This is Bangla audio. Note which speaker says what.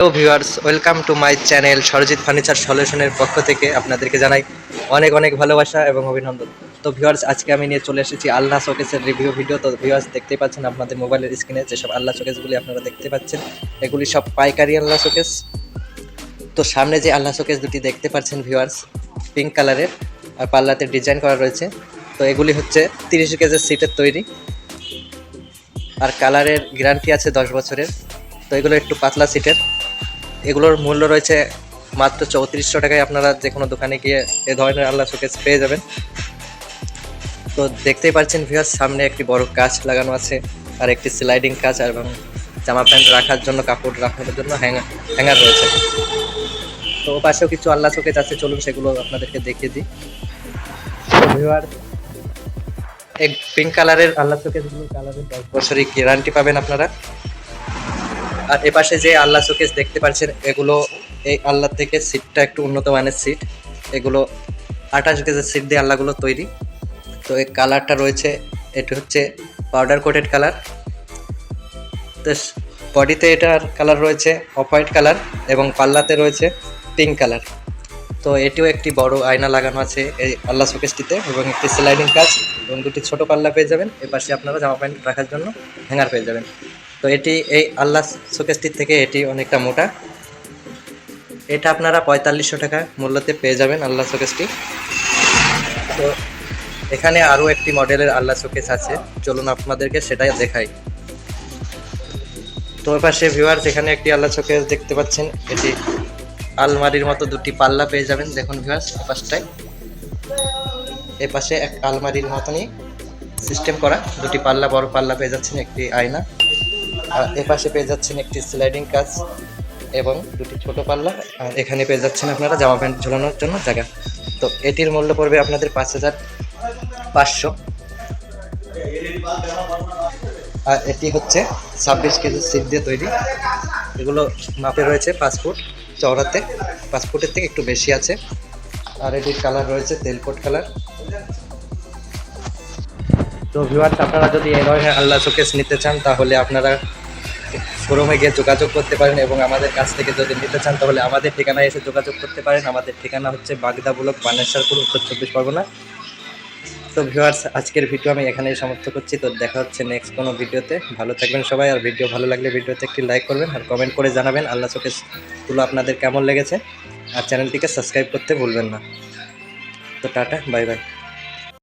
Speaker 1: Hello viewers welcome to my channel Sarajit furniture সলিউশনের পক্ষ থেকে আপনাদেরকে জানাই অনেক অনেক ভালোবাসা এবং অভিনন্দন। তো ভিউয়ার্স আজকে আমি নিয়ে চলে এসেছি আল্লাহ শোকেসের রিভিউ ভিডিও তো ভিউয়ার্স দেখতেই পাচ্ছেন আপনাদের মোবাইলের স্ক্রিনে যেসব আল্লাহ শোকেসগুলি আপনারা দেখতে পাচ্ছেন, এগুলি সব পাইকারি আল্লাহ শোকেস। তো সামনে যে আল্লাহ শোকেস দুটি দেখতে পাচ্ছেন ভিউয়ার্স পিঙ্ক কালারের আর পাল্লাতে ডিজাইন করা রয়েছে। তো এগুলি হচ্ছে তিরিশ গেজের সিটের তৈরি। আর কালারের গ্যারান্টি আছে দশ বছরের। তো এগুলো একটু পাতলা সিটের এগুলোর মূল্য রয়েছে মাত্র চৌত্রিশশো টাকায়। আপনারা যে কোনো দোকানে গিয়ে এ ধরনের আল্লাহ শোকেস পেয়ে যাবেন। তো দেখতেই পাচ্ছেন ভিউয়ার সামনে একটি বড় কাঁচ লাগানো আছে আর একটি স্লাইডিং কাঁচ এবং জামা প্যান্ট রাখার জন্য, কাপড় রাখার জন্য হ্যাঙ্গার হ্যাঙ্গার রয়েছে। তো পাশেও কিছু আল্লাহ শোকেস আছে, চলুন সেগুলো আপনাদেরকে দেখিয়ে দিই। ভিউয়ার এক পিঙ্ক কালারের আল্লাহ শোকেসগুলো কালারের দশ বছরই গ্যারান্টি পাবেন আপনারা। আর এপাশে যে আল্লাহ শোকেস দেখতে পাচ্ছেন, এগুলো এই আল্লাহ থেকে সিটটা একটু উন্নত মানের সিট। এগুলো আঠাশ গেজের সিট দিয়ে আল্লাহগুলো তৈরি। তো এই কালারটা রয়েছে, এটি হচ্ছে পাউডার কোটেড কালার। তো বডিতে এটার কালার রয়েছে অফ হোয়াইট কালার এবং পাল্লাতে রয়েছে পিঙ্ক কালার। তো এটিও একটি বড় আয়না লাগানো আছে এই আল্লাহ শোকেসটিতে এবং একটি স্লাইডিং কাজ এবং দুটি ছোট পাল্লা পেয়ে যাবেন। এপাশে আপনারা জামা প্যান্ট রাখার জন্য হ্যাঙ্গার পেয়ে যাবেন। তো এটি এই আল্লাহ শোকেসটির থেকে এটি অনেকটা মোটা। এটা আপনারা পঁয়তাল্লিশশো টাকা মূল্যতে পেয়ে যাবেন আল্লাহ শোকেসটি তো এখানে আরও একটি মডেলের আল্লাহ শোকেস আছে। চলুন আপনাদেরকে সেটাই দেখাই। তো পাশে ভিউয়ার্স এখানে একটি আল্লাহ শোকেস দেখতে পাচ্ছেন। এটি আলমারির মতো দুটি পাল্লা পেয়ে যাবেন। দেখুন ভিউয়ার্স পাশটায় এ পাশে এক আলমারির মতনই সিস্টেম করা। দুটি পাল্লা, বড় পাল্লা পেয়ে যাচ্ছেন একটি আয়না। আর এ পাশে পেয়ে যাচ্ছেন একটি স্লাইডিং কাজ এবং দুটি ছোট পাল্লা। আর এখানে পেয়ে যাচ্ছেন আপনারা জামা প্যান্ট ঝোলানোর জন্য জায়গা। তো এটির মূল্য পড়বে আপনাদের পাঁচ হাজার পাঁচশো। আর এটি হচ্ছে ছাব্বিশ কেজি সিট দিয়ে তৈরি। এগুলো মাপে রয়েছে পাঁচ ফুট চওড়াতে। পাঁচ ফুটের থেকে একটু বেশি আছে। আর এটির কালার রয়েছে তেলকোট কালার। তো ভিউয়ার্স আপনারা যদি এই ধরনের আল্লাহ শোকেস নিতে চান, তাহলে আপনারা শোরুমে গিয়ে যোগাযোগ করতে পারেন এবং আমাদের কাছ থেকে যদি নিতে চান, তাহলে আমাদের ঠিকানায় এসে যোগাযোগ করতে পারেন। আমাদের ঠিকানা হচ্ছে বাগদা ব্লক বানেশ্বরপুর উত্তর চব্বিশ পরগনা। তো ভিউয়ার্স, আজকের ভিডিও আমি এখানেই সমাপ্ত করছি। তো দেখা হচ্ছে নেক্সট কোনো ভিডিওতে। ভালো থাকবেন সবাই, আর ভিডিও ভালো লাগলে ভিডিওতে একটি লাইক করবেন আর কমেন্ট করে জানাবেন। আল্লাহ শোকেসগুলো আপনাদের কেমন লেগেছে। আর চ্যানেলটিকে সাবস্ক্রাইব করতে ভুলবেন না। তো টাটা বাই বাই